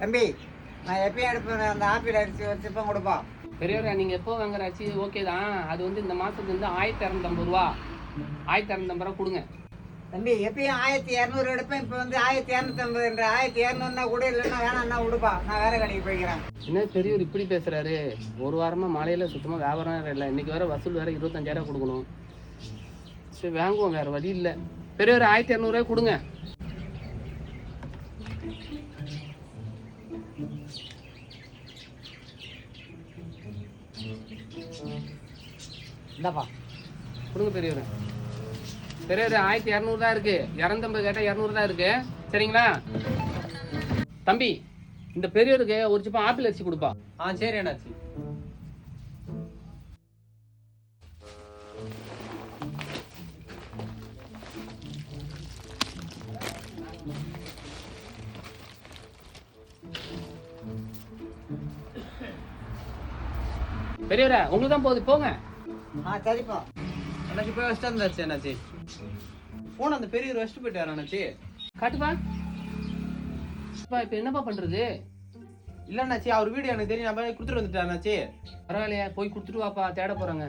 தம்பி நான் எப்பயும் எடுப்பேன் அந்த ஆப்பிள் அரிசி ஒரு சிப்பம் கொடுப்பா. பெரியவரா நீங்கள் எப்போ வாங்குற அரிசி ஓகே தான். அது வந்து இந்த மாதத்துக்கு வந்து ஆயிரத்தி இரநூத்தம்பது ரூபா. ஆயிரத்தி இரநூத்தம்பது ரூபா கொடுங்க. தம்பி எப்பயும் ஆயிரத்தி இரநூறு எடுப்பேன். இப்போ வந்து ஆயிரத்தி இரநூத்தம்பதுன்ற ஆயிரத்தி இரநூறுனா கூட இல்லைன்னா வேணாம்னா விடுப்பா நான் வேற கடைக்கு போய்க்கிறேன். என்ன பெரியவர் இப்படி பேசுறாரு? ஒரு வாரமாக மழையில் சுத்தமாக வியாபாரம் இல்லை. இன்னைக்கு வேற வசூல் வேற இருபத்தஞ்சாயிரம் கொடுக்கணும். சரி வாங்குவோம் வேற வழி இல்லை. பெரியவர் ஆயிரத்தி இரநூறுவா கொடுங்க. இந்தாப்பா. கொடுங்க பெரியவர். பெரியவர் ஆயிரத்தி இரநூறு தான் இருக்கு. இரநூத்தம்பது கேட்டால் இரநூறு தான் இருக்கு. சரிங்களா? தம்பி இந்த பெரியவருக்கு ஒரு சிப்பம் ஆப்பிள் அரிசி கொடுப்பா. ஆ சரி என்னாச்சு? பெரியவரே உங்களுக்கு தான் போகுது போங்க. ஆ சரிப்பா. அண்ணாச்சி போய் வச்சுட்டு வந்தாச்சு அண்ணாச்சி. ஃபோன் அந்த பெரியவர் வச்சுட்டு போயிட்டாரு அண்ணாச்சி. காட்டுப்பா. இப்போ என்னப்பா பண்றது? இல்ல அண்ணாச்சி அவர் வீடு எனக்கு தெரியும். நான் போய் கொடுத்துட்டு வந்துட்டேன் அண்ணாச்சி. பரவாயில்லையா போய் கொடுத்துட்டு வாப்பா தேட போறாங்க.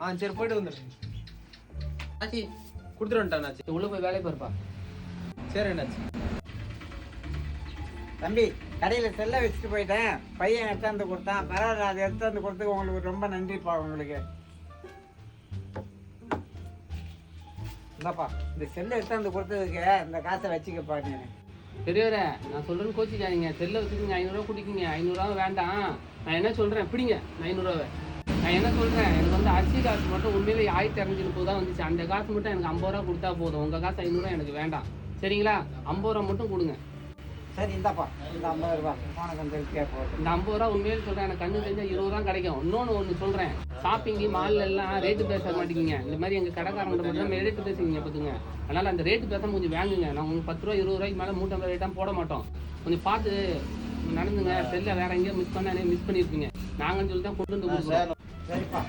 ஆ சரி போயிட்டு வந்துடுறேன். அண்ணாச்சி கொடுத்துட்டு வந்துட்டேன் அண்ணாச்சி. உள்ள போய் வேலையை பாருப்பா. சரி அண்ணாச்சி. தம்பி கடையில் செல்லை வச்சுட்டு போயிட்டேன். பையன் எடுத்தாந்து கொடுத்தான். பரவாயில்ல அதை எடுத்தாந்து கொடுத்து உங்களுக்கு ரொம்ப நன்றிப்பா உங்களுக்கு. இந்தாப்பா இந்த செல்லை எடுத்தாந்து கொடுத்ததுக்கு இந்த காசை வச்சுக்கப்பா நீ பெரியவரே நான் சொல்கிறேன்னு கோச்சிக்காதீங்க. செல்லை வச்சுக்கோங்க ஐநூறுரூவா குடிக்குங்க. ஐநூறுரூவா வேண்டாம். நான் என்ன சொல்கிறேன் பிடிங்க நான் ஐநூறுரூவா நான் என்ன சொல்கிறேன் எனக்கு வந்து அரிசி காசு மட்டும் உண்மையிலே ஆயிரத்தி இரநூத்தி முப்பது தான் வந்துச்சு. அந்த காசு மட்டும் எனக்கு ஐம்பது ரூபா கொடுத்தா போதும். உங்கள் காசு ஐநூறுரூவா எனக்கு வேண்டாம். சரிங்களா? ஐம்பது ரூபா மட்டும் கொடுங்க. சரி இந்தாப்பா இந்த ஐம்பது ரூபா அந்த திருப்தியாக போகுது. இந்த ஐம்பது ரூபா உண்மையிலே சொல்றேன். எனக்கு கண்ணு தெரிஞ்சா இருபது ரூபா கிடைக்கும். இன்னொன்று ஒன்று சொல்றேன். ஷாப்பிங்கு மால்ல எல்லாம் ரேட்டு பேச மாட்டேங்கிங்க இந்த மாதிரி எங்க கடைக்காரங்க மட்டும் தான் ரேட்டு பேசுவீங்க பார்த்துங்க அதனால அந்த ரேட்டு பேச கொஞ்சம் வாங்குங்க. நான் உங்களுக்கு பத்து ரூபா இருபது ரூபாய்க்கு மேலே மூட்டை ரேட்டாக போட மாட்டோம். கொஞ்சம் பார்த்து நடந்துங்க. செல்ல வேற எங்கேயும் மிஸ் பண்ண மிஸ் பண்ணியிருப்பீங்க நாங்கன்னு சொல்லி தான் கொண்டு வந்து சரிப்பா.